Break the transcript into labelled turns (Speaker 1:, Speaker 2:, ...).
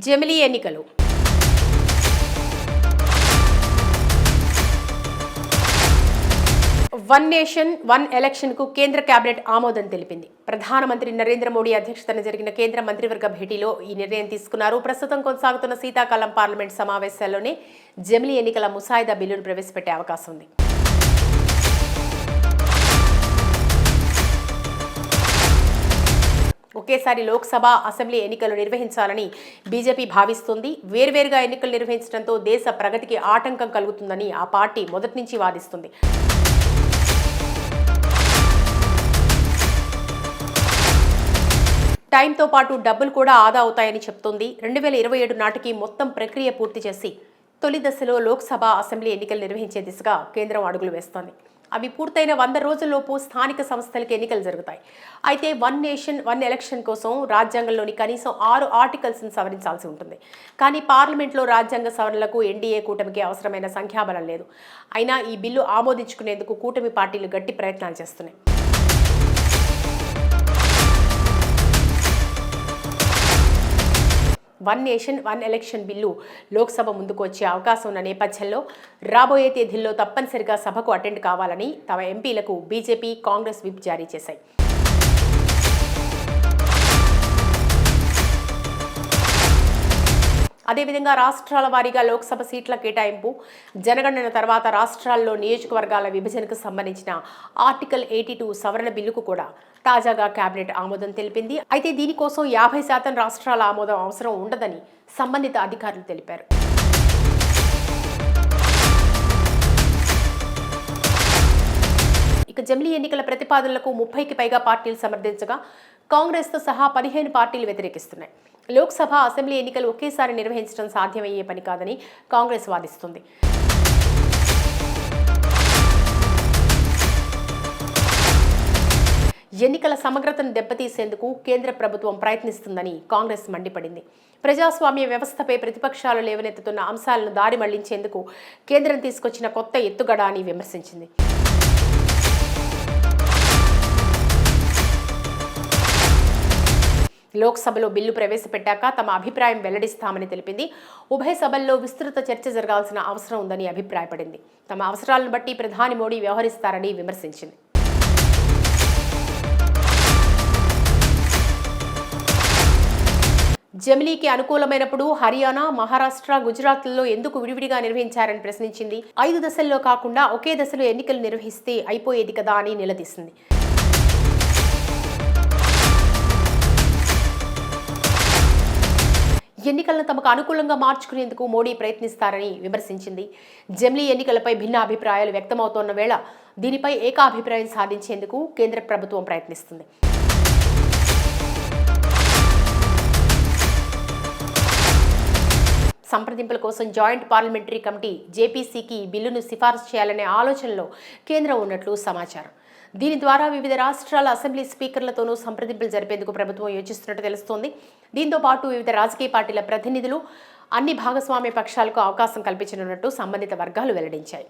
Speaker 1: జమిలీ ఎన్నికలు. One nation one ఎలక్షన్కు కేంద్ర కేబినెట్ ఆమోదం తెలిపింది. ప్రధానమంత్రి నరేంద్ర మోడీ అధ్యక్షతన జరిగిన కేంద్ర మంత్రివర్గ భేటీలో ఈ నిర్ణయం తీసుకున్నారు. ప్రస్తుతం కొనసాగుతున్న శీతాకాలం పార్లమెంట్ సమావేశాల్లోనే జమిలీ ఎన్నికల ముసాయిదా బిల్లును ప్రవేశపెట్టే అవకాశం ఉంది. ఒకేసారి లోక్సభ అసెంబ్లీ ఎన్నికలు నిర్వహించాలని బీజేపీ భావిస్తుంది. వేర్వేరుగా ఎన్నికలు నిర్వహించడంతో దేశ ప్రగతికి ఆటంకం కలుగుతుందని ఆ పార్టీ మొదటి నుంచి వాదిస్తుంది. టైంతో పాటు డబ్బులు కూడా ఆదా అవుతాయని చెప్తోంది. రెండు వేల ఇరవై ఏడు నాటికి మొత్తం ప్రక్రియ పూర్తి చేసి తొలి దశలో లోక్సభ అసెంబ్లీ ఎన్నికలు నిర్వహించే దిశగా కేంద్రం అడుగులు వేస్తోంది. అవి పూర్తయిన వంద రోజుల్లోపు స్థానిక సంస్థలకు ఎన్నికలు జరుగుతాయి. అయితే వన్ నేషన్ వన్ ఎలక్షన్ కోసం రాజ్యాంగంలోని కనీసం ఆరు ఆర్టికల్స్ను సవరించాల్సి ఉంటుంది. కానీ పార్లమెంట్లో రాజ్యాంగ సవరణలకు ఎన్డీఏ కూటమికి అవసరమైన సంఖ్యాబలం లేదు. అయినా ఈ బిల్లు ఆమోదించుకునేందుకు కూటమి పార్టీలు గట్టి ప్రయత్నాలు చేస్తున్నాయి. One nation one election bill Lok Sabha ముందుకు వచ్చే అవకాశం ఉన్న నేపథ్యంలో రాబోయే తేదీల్లో తప్పనిసరిగా సభకు అటెండ్ కావాలని తమ ఎంపీలకు బీజేపీ కాంగ్రెస్ విప్ జారీ చేశాయి. అదేవిధంగా రాష్ట్రాల వారీగా లోక్సభ సీట్ల కేటాయింపు జనగణన తర్వాత రాష్ట్రాల్లో నియోజకవర్గాల విభజనకు సంబంధించిన ఆర్టికల్ ఎయిటీ టూ సవరణ బిల్లుకు కూడా తాజాగా కేబినెట్ ఆమోదం తెలిపింది. అయితే దీనికోసం యాభై శాతం రాష్ట్రాల ఆమోదం అవసరం ఉండదని సంబంధిత అధికారులు తెలిపారు. ఇక జమిలీ ఎన్నికల ప్రతిపాదనలకు ముప్పైకి పైగా పార్టీలు సమర్థించగా కాంగ్రెస్తో సహా పదిహేను పార్టీలు వ్యతిరేకిస్తున్నాయి. లోక్సభ అసెంబ్లీ ఎన్నికలు ఒకేసారి నిర్వహించడం సాధ్యమయ్యే పని కాదని కాంగ్రెస్ వాదిస్తుంది. ఎన్నికల సమగ్రతను దెబ్బతీసేందుకు కేంద్ర ప్రభుత్వం ప్రయత్నిస్తుందని కాంగ్రెస్ మండిపడింది. ప్రజాస్వామ్య వ్యవస్థపై ప్రతిపక్షాలు లేవనెత్తుతున్న అంశాలను దారి మళ్ళించేందుకు కేంద్రం తీసుకొచ్చిన కొత్త ఎత్తుగడ అని విమర్శించింది. లోక్సభలో బిల్లు ప్రవేశపెట్టాక తమ అభిప్రాయం వెల్లడిస్తామని తెలిపింది. ఉభయ సభల్లో విస్తృత చర్చ జరగాల్సిన అవసరం ఉందని అభిప్రాయపడింది. తమ అవసరాలను బట్టి ప్రధాని మోడీ వ్యవహరిస్తారని విమర్శించింది. జమిలీకి అనుకూలమైనప్పుడు హర్యానా మహారాష్ట్ర గుజరాత్లలో ఎందుకు విడివిడిగా నిర్వహించారని ప్రశ్నించింది. ఐదు దశల్లో కాకుండా ఒకే దశలో ఎన్నికలు నిర్వహిస్తే అయిపోయేది కదా అని నిలదీసింది. వ్యవస్థను తమకు అనుకూలంగా మార్చుకునేందుకు మోడీ ప్రయత్నిస్తారని విమర్శించింది. జమ్లీ ఎన్నికలపై భిన్న అభిప్రాయాలు వ్యక్తమవుతోన్న వేళ దీనిపై ఏకాభిప్రాయం సాధించేందుకు కేంద్ర ప్రభుత్వం ప్రయత్నిస్తుంది. సంప్రదింపుల కోసం జాయింట్ పార్లమెంటరీ కమిటీ జేపీసీకి బిల్లును సిఫార్సు చేయాలనే ఆలోచనలో కేంద్రం ఉన్నట్లు సమాచారం. దీని ద్వారా వివిధ రాష్ట్రాల అసెంబ్లీ స్పీకర్లతోనూ సంప్రదింపులు జరిపేందుకు ప్రభుత్వం యోచిస్తున్నట్టు తెలుస్తోంది. దీంతో పాటు వివిధ రాజకీయ పార్టీల ప్రతినిధులు అన్ని భాగస్వామ్య పక్షాలకు అవకాశం కల్పించనున్నట్టు సంబంధిత వర్గాలు వెల్లడించాయి.